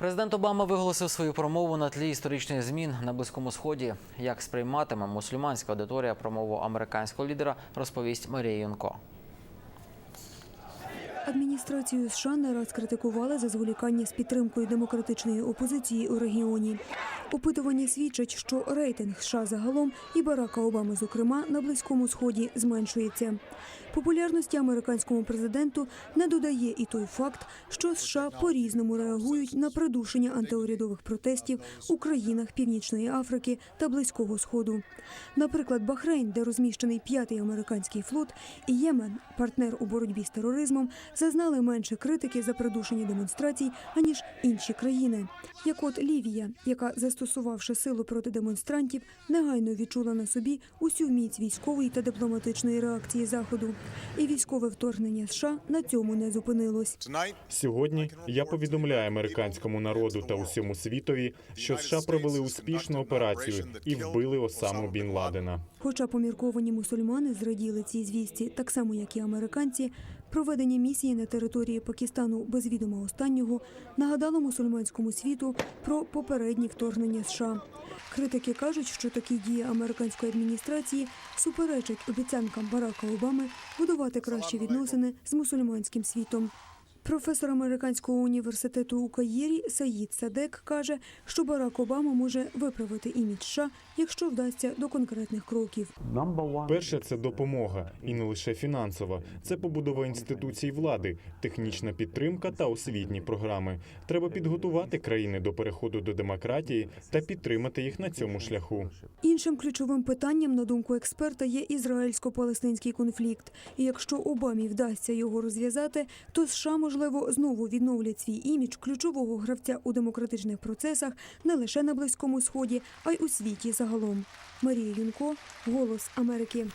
Президент Обама виголосив свою промову на тлі історичних змін на Близькому Сході. Як сприйматиме мусульманська аудиторія промову американського лідера, розповість Марія Юнко. Адміністрацію США не раз критикували за зволікання з підтримкою демократичної опозиції у регіоні. Опитування свідчать, що рейтинг США загалом і Барака Обами, зокрема, на близькому сході зменшується. Популярності американському президенту не додає і той факт, що США по-різному реагують на придушення антиурядових протестів у країнах Північної Африки та Близького Сходу. Наприклад, Бахрейн, де розміщений п'ятий американський флот, і Ємен, партнер у боротьбі з тероризмом, зазнали менше критики за придушення демонстрацій, аніж інші країни, як от Лівія, яка, застосувавши силу проти демонстрантів, негайно відчула на собі усю міць військової та дипломатичної реакції Заходу. І військове вторгнення США на цьому не зупинилось. Сьогодні я повідомляю американському народу та усьому світові, що США провели успішну операцію і вбили Осаму Бін Ладена. Хоча помірковані мусульмани зраділи цій звісті, так само як і американці, проведення місії на території Пакистану без відома останнього нагадало мусульманському світу про попередні вторгнення США. Критики кажуть, що такі дії американської адміністрації суперечать обіцянкам Барака Обами будувати кращі відносини з мусульманським світом. Професор американського університету у Каїрі Саїд Садек каже, що Барак Обама може виправити імідж США, якщо вдасться до конкретних кроків. Перше це допомога, і не лише фінансова. Це побудова інституцій влади, технічна підтримка та освітні програми. Треба підготувати країни до переходу до демократії та підтримати їх на цьому шляху. Іншим ключовим питанням, на думку експерта, є ізраїльсько-палестинський конфлікт. І якщо Обамі вдасться його розв'язати, то США, можливо, знову відновлять свій імідж ключового гравця у демократичних процесах не лише на Близькому Сході, а й у світі загалом. Марія Юнко, Голос Америки.